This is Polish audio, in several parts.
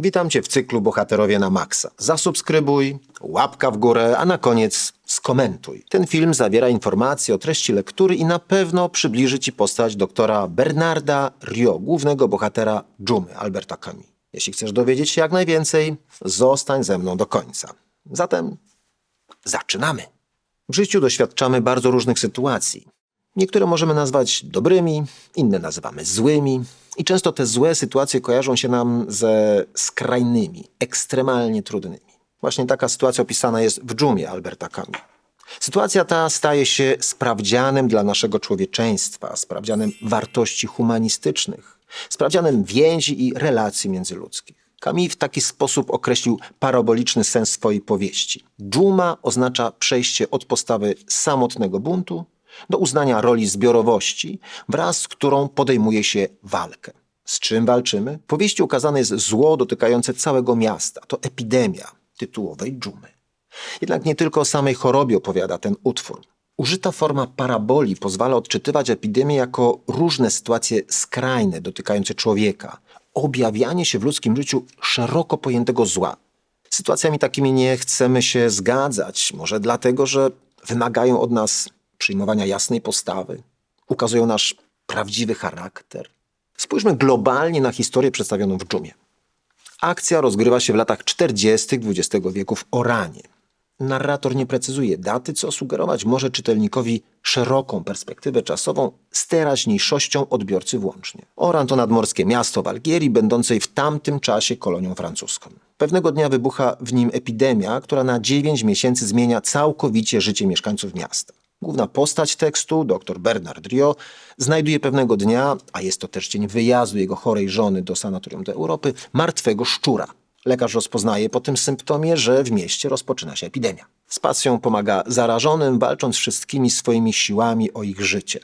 Witam Cię w cyklu Bohaterowie na Maxa. Zasubskrybuj, łapka w górę, a na koniec skomentuj. Ten film zawiera informacje o treści lektury i na pewno przybliży Ci postać doktora Bernarda Rio, głównego bohatera Dżumy Alberta Camus. Jeśli chcesz dowiedzieć się jak najwięcej, zostań ze mną do końca. Zatem zaczynamy. W życiu doświadczamy bardzo różnych sytuacji. Niektóre możemy nazwać dobrymi, inne nazywamy złymi, i często te złe sytuacje kojarzą się nam ze skrajnymi, ekstremalnie trudnymi. Właśnie taka sytuacja opisana jest w dżumie Alberta Camus. Sytuacja ta staje się sprawdzianem dla naszego człowieczeństwa, sprawdzianem wartości humanistycznych, sprawdzianem więzi i relacji międzyludzkich. Camus w taki sposób określił paraboliczny sens swojej powieści. Dżuma oznacza przejście od postawy samotnego buntu do uznania roli zbiorowości, wraz z którą podejmuje się walkę. Z czym walczymy? W powieści ukazane jest zło dotykające całego miasta. To epidemia tytułowej dżumy. Jednak nie tylko o samej chorobie opowiada ten utwór. Użyta forma paraboli pozwala odczytywać epidemię jako różne sytuacje skrajne dotykające człowieka, objawianie się w ludzkim życiu szeroko pojętego zła. Sytuacjami takimi nie chcemy się zgadzać, może dlatego, że wymagają od nas przyjmowania jasnej postawy, ukazują nasz prawdziwy charakter. Spójrzmy globalnie na historię przedstawioną w dżumie. Akcja rozgrywa się w latach 40. XX wieku w Oranie. Narrator nie precyzuje daty, co sugerować może czytelnikowi szeroką perspektywę czasową z teraźniejszością odbiorcy włącznie. Oran to nadmorskie miasto w Algierii, będącej w tamtym czasie kolonią francuską. Pewnego dnia wybucha w nim epidemia, która na 9 miesięcy zmienia całkowicie życie mieszkańców miasta. Główna postać tekstu, dr Bernard Rio, znajduje pewnego dnia, a jest to też dzień wyjazdu jego chorej żony do sanatorium do Europy, martwego szczura. Lekarz rozpoznaje po tym symptomie, że w mieście rozpoczyna się epidemia. Z pasją pomaga zarażonym, walcząc wszystkimi swoimi siłami o ich życie.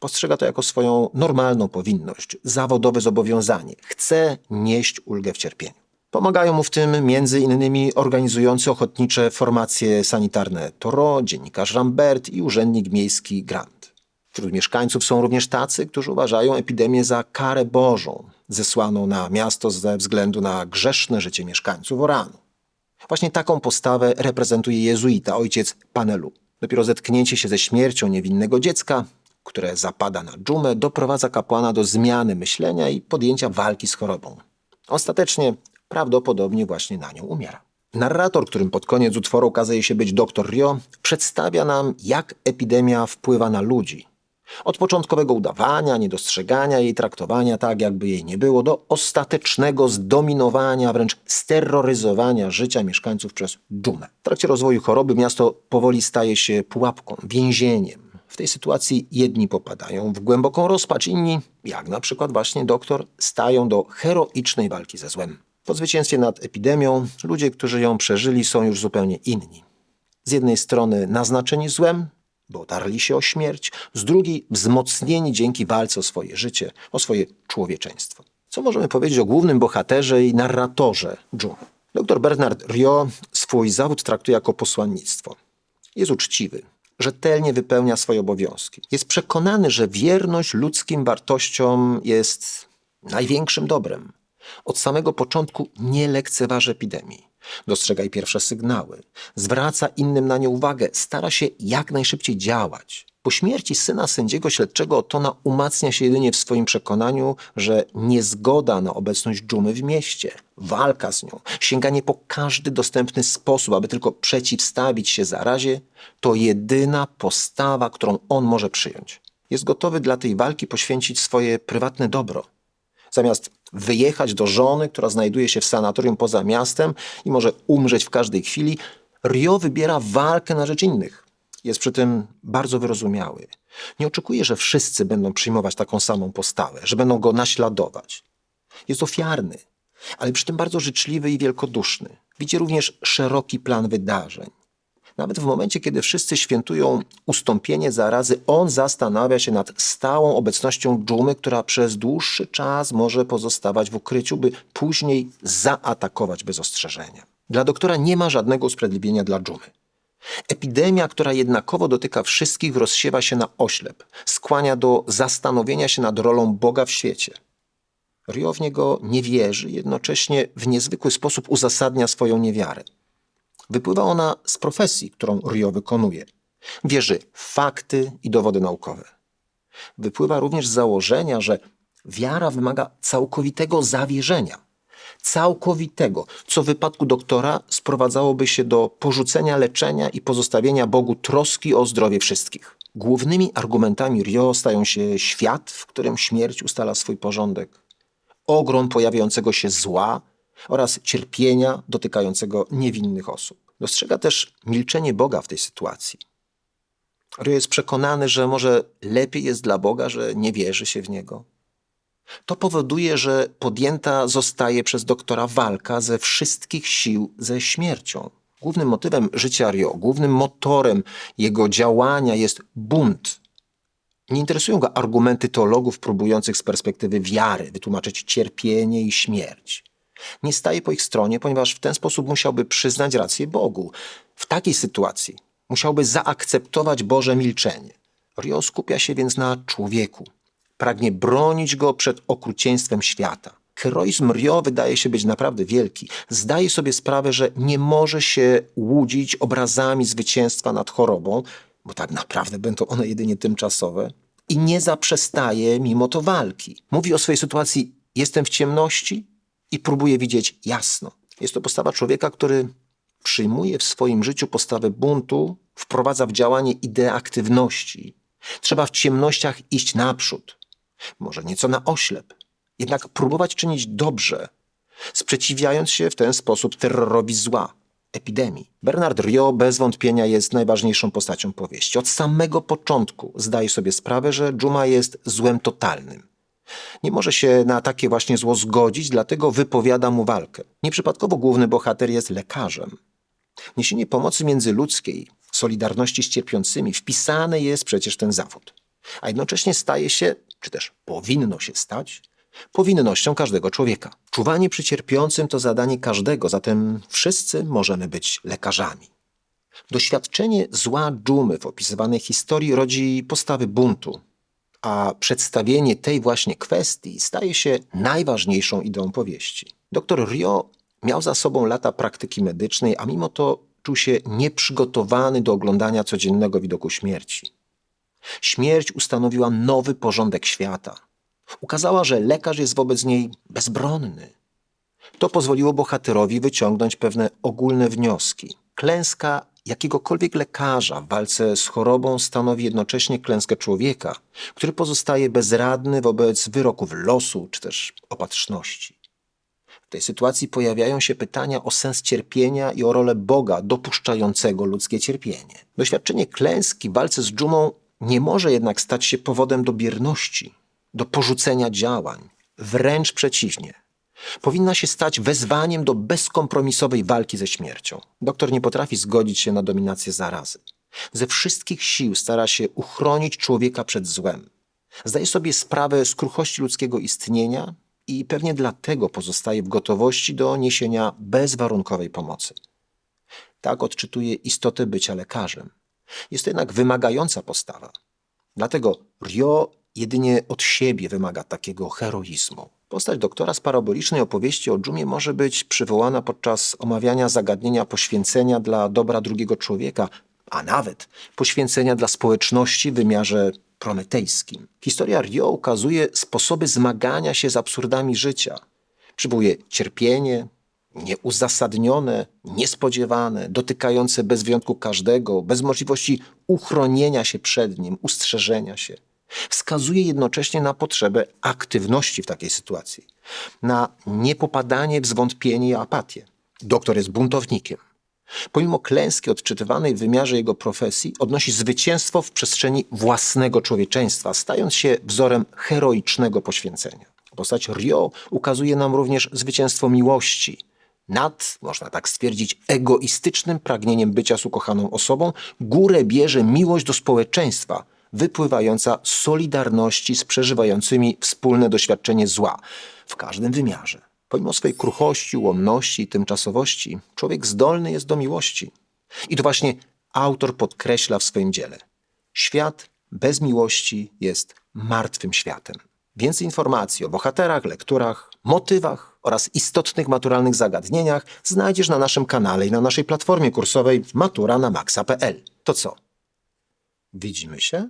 Postrzega to jako swoją normalną powinność, zawodowe zobowiązanie. Chce nieść ulgę w cierpieniu. Pomagają mu w tym między innymi organizujący ochotnicze formacje sanitarne Toro, dziennikarz Rambert i urzędnik miejski Grant. Wśród mieszkańców są również tacy, którzy uważają epidemię za karę Bożą, zesłaną na miasto ze względu na grzeszne życie mieszkańców Oranu. Właśnie taką postawę reprezentuje jezuita, ojciec Panelu. Dopiero zetknięcie się ze śmiercią niewinnego dziecka, które zapada na dżumę, doprowadza kapłana do zmiany myślenia i podjęcia walki z chorobą. Ostatecznie prawdopodobnie właśnie na nią umiera. Narrator, którym pod koniec utworu okazuje się być dr Rio, przedstawia nam, jak epidemia wpływa na ludzi. Od początkowego udawania, niedostrzegania jej traktowania tak, jakby jej nie było, do ostatecznego zdominowania, wręcz steroryzowania życia mieszkańców przez dżumę. W trakcie rozwoju choroby miasto powoli staje się pułapką, więzieniem. W tej sytuacji jedni popadają w głęboką rozpacz, inni, jak na przykład właśnie doktor, stają do heroicznej walki ze złem. Po zwycięstwie nad epidemią ludzie, którzy ją przeżyli, są już zupełnie inni. Z jednej strony naznaczeni złem, bo otarli się o śmierć, z drugiej wzmocnieni dzięki walce o swoje życie, o swoje człowieczeństwo. Co możemy powiedzieć o głównym bohaterze i narratorze dżumy? Dr Bernard Rio swój zawód traktuje jako posłannictwo. Jest uczciwy, rzetelnie wypełnia swoje obowiązki. Jest przekonany, że wierność ludzkim wartościom jest największym dobrem. Od samego początku nie lekceważy epidemii. Dostrzega jej pierwsze sygnały, zwraca innym na nie uwagę, stara się jak najszybciej działać. Po śmierci syna sędziego śledczego Otona umacnia się jedynie w swoim przekonaniu, że niezgoda na obecność dżumy w mieście, walka z nią, sięganie po każdy dostępny sposób, aby tylko przeciwstawić się zarazie, to jedyna postawa, którą on może przyjąć. Jest gotowy dla tej walki poświęcić swoje prywatne dobro – Zamiast wyjechać do żony, która znajduje się w sanatorium poza miastem i może umrzeć w każdej chwili, Rio wybiera walkę na rzecz innych. Jest przy tym bardzo wyrozumiały. Nie oczekuje, że wszyscy będą przyjmować taką samą postawę, że będą go naśladować. Jest ofiarny, ale przy tym bardzo życzliwy i wielkoduszny. Widzi również szeroki plan wydarzeń. Nawet w momencie, kiedy wszyscy świętują ustąpienie zarazy, on zastanawia się nad stałą obecnością dżumy, która przez dłuższy czas może pozostawać w ukryciu, by później zaatakować bez ostrzeżenia. Dla doktora nie ma żadnego usprawiedliwienia dla dżumy. Epidemia, która jednakowo dotyka wszystkich, rozsiewa się na oślep, skłania do zastanowienia się nad rolą Boga w świecie. Rio w niego nie wierzy, jednocześnie w niezwykły sposób uzasadnia swoją niewiarę. Wypływa ona z profesji, którą Rio wykonuje. Wierzy w fakty i dowody naukowe. Wypływa również z założenia, że wiara wymaga całkowitego zawierzenia. Całkowitego, co w wypadku doktora sprowadzałoby się do porzucenia leczenia i pozostawienia Bogu troski o zdrowie wszystkich. Głównymi argumentami Rio stają się świat, w którym śmierć ustala swój porządek, ogrom pojawiającego się zła oraz cierpienia dotykającego niewinnych osób. Dostrzega też milczenie Boga w tej sytuacji. Rio jest przekonany, że może lepiej jest dla Boga, że nie wierzy się w Niego. To powoduje, że podjęta zostaje przez doktora walka ze wszystkich sił ze śmiercią. Głównym motywem życia Rio, głównym motorem jego działania jest bunt. Nie interesują go argumenty teologów próbujących z perspektywy wiary wytłumaczyć cierpienie i śmierć. Nie staje po ich stronie, ponieważ w ten sposób musiałby przyznać rację Bogu. W takiej sytuacji musiałby zaakceptować Boże milczenie. Rio skupia się więc na człowieku. Pragnie bronić go przed okrucieństwem świata. Heroizm Rio wydaje się być naprawdę wielki. Zdaje sobie sprawę, że nie może się łudzić obrazami zwycięstwa nad chorobą, bo tak naprawdę będą one jedynie tymczasowe, i nie zaprzestaje mimo to walki. Mówi o swojej sytuacji: Jestem w ciemności i próbuję widzieć jasno. Jest to postawa człowieka, który przyjmuje w swoim życiu postawę buntu, wprowadza w działanie ideę aktywności. Trzeba w ciemnościach iść naprzód, może nieco na oślep, jednak próbować czynić dobrze, sprzeciwiając się w ten sposób terrorowi zła, epidemii. Bernard Rio bez wątpienia jest najważniejszą postacią powieści. Od samego początku zdaje sobie sprawę, że Dżuma jest złem totalnym. Nie może się na takie właśnie zło zgodzić, dlatego wypowiada mu walkę. Nieprzypadkowo główny bohater jest lekarzem. Niesienie pomocy międzyludzkiej, solidarności z cierpiącymi wpisane jest przecież ten zawód. A jednocześnie staje się, czy też powinno się stać, powinnością każdego człowieka. Czuwanie przy cierpiącym to zadanie każdego, zatem wszyscy możemy być lekarzami. Doświadczenie zła dżumy w opisywanej historii rodzi postawy buntu, a przedstawienie tej właśnie kwestii staje się najważniejszą ideą powieści. Doktor Rio miał za sobą lata praktyki medycznej, a mimo to czuł się nieprzygotowany do oglądania codziennego widoku śmierci. Śmierć ustanowiła nowy porządek świata. Ukazała, że lekarz jest wobec niej bezbronny. To pozwoliło bohaterowi wyciągnąć pewne ogólne wnioski. Klęska jakiegokolwiek lekarza w walce z chorobą stanowi jednocześnie klęskę człowieka, który pozostaje bezradny wobec wyroków losu czy też opatrzności. W tej sytuacji pojawiają się pytania o sens cierpienia i o rolę Boga dopuszczającego ludzkie cierpienie. Doświadczenie klęski w walce z dżumą nie może jednak stać się powodem do bierności, do porzucenia działań. Wręcz przeciwnie. Powinna się stać wezwaniem do bezkompromisowej walki ze śmiercią. Doktor nie potrafi zgodzić się na dominację zarazy. Ze wszystkich sił stara się uchronić człowieka przed złem. Zdaje sobie sprawę z kruchości ludzkiego istnienia i pewnie dlatego pozostaje w gotowości do niesienia bezwarunkowej pomocy. Tak odczytuje istotę bycia lekarzem. Jest to jednak wymagająca postawa. Dlatego Rio jedynie od siebie wymaga takiego heroizmu. Postać doktora z parabolicznej opowieści o dżumie może być przywołana podczas omawiania zagadnienia poświęcenia dla dobra drugiego człowieka, a nawet poświęcenia dla społeczności w wymiarze prometejskim. Historia Rio ukazuje sposoby zmagania się z absurdami życia. Przywołuje cierpienie, nieuzasadnione, niespodziewane, dotykające bez wyjątku każdego, bez możliwości uchronienia się przed nim, ustrzeżenia się. Wskazuje jednocześnie na potrzebę aktywności w takiej sytuacji, na niepopadanie w zwątpienie i apatię. Doktor jest buntownikiem. Pomimo klęski odczytywanej w wymiarze jego profesji, odnosi zwycięstwo w przestrzeni własnego człowieczeństwa, stając się wzorem heroicznego poświęcenia. Postać Rio ukazuje nam również zwycięstwo miłości, nad, można tak stwierdzić, egoistycznym pragnieniem bycia z ukochaną osobą, górę bierze miłość do społeczeństwa, wypływająca z solidarności z przeżywającymi wspólne doświadczenie zła w każdym wymiarze. Pomimo swojej kruchości, ułomności i tymczasowości, człowiek zdolny jest do miłości. I to właśnie autor podkreśla w swoim dziele. Świat bez miłości jest martwym światem. Więcej informacji o bohaterach, lekturach, motywach oraz istotnych maturalnych zagadnieniach znajdziesz na naszym kanale i na naszej platformie kursowej matura na maxa.pl. To co? Widzimy się?